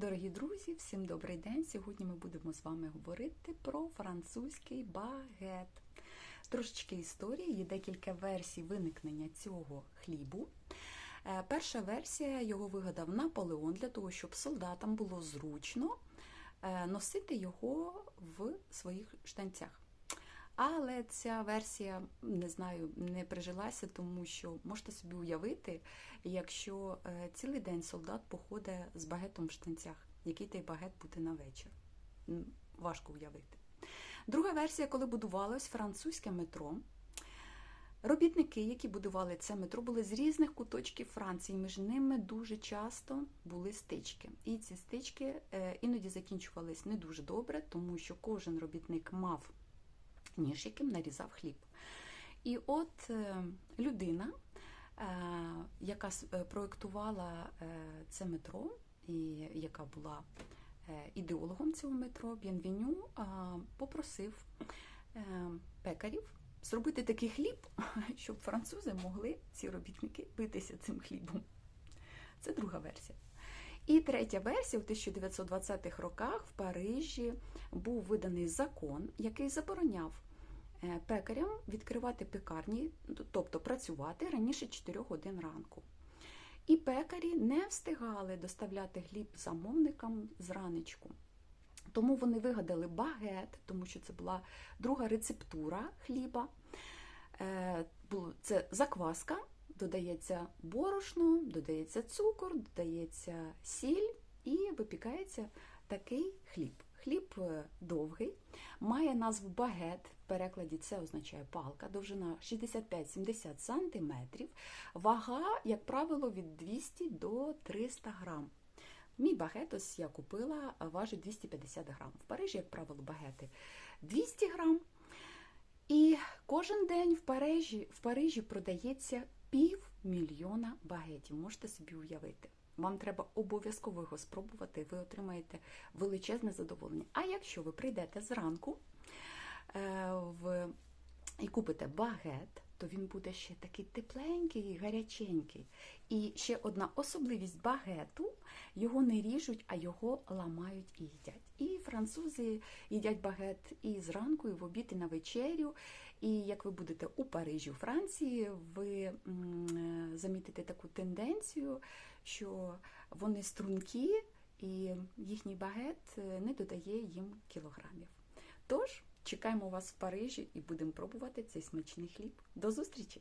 Дорогі друзі, всім добрий день! Сьогодні ми будемо з вами говорити про французький багет. Трошечки історії, є декілька версій виникнення цього хлібу. Е, Перша версія його вигадав Наполеон для того, щоб солдатам було зручно е, носити його в своїх штанцях. Але ця версія, не знаю, не прижилася, тому що можете собі уявити, якщо е, цілий день солдат походить з багетом в штанцях, який той багет буде на вечір. Важко уявити. Друга версія, коли будувалось французьке метро, робітники, які будували це метро, були з різних куточків Франції. Між ними дуже часто були стички. І ці стички е, іноді закінчувались не дуже добре, тому що кожен робітник мав ніж, яким нарізав хліб. І от е, людина, е, яка е, проєктувала це метро, і яка була ідеологом цього метро, Б'єнвеню, попросив пекарів зробити такий хліб, щоб французи могли, ці робітники, битися цим хлібом. Це друга версія. І третя версія, у 1920-х роках в Парижі був виданий закон, який забороняв пекарям відкривати пекарні, тобто працювати раніше 4 годин ранку. І пекарі не встигали доставляти хліб замовникам зранечку. Тому вони вигадали багет, тому що це була друга рецептура хліба. Е, Це закваска, додається борошно, додається цукор, додається сіль і випікається такий хліб. Хліб е, довгий, має назву багет, в перекладі це означає палка, довжина 65-70 см, вага, як правило, від 200 до 300 грам. Мій багет, ось я купила, важить 250 грам. В Парижі, як правило, багети 200 грам. І кожен день в Парижі, в Парижі продається півмільйона багетів. Можете собі уявити. Вам треба обов'язково його спробувати, ви отримаєте величезне задоволення. А якщо ви прийдете зранку е, в, і купите багет, то він буде ще такий тепленький і гаряченький. І ще одна особливість багету: його не ріжуть, а його ламають і їдять. І французи їдять багет і зранку, і в обід, і на вечерю. І як ви будете у Парижі, у Франції, ви замітите таку тенденцію, що вони стрункі, і їхній багет е, не додає їм кілограмів. Тож чекаємо вас в Парижі і будемо пробувати цей смачний хліб. До зустрічі!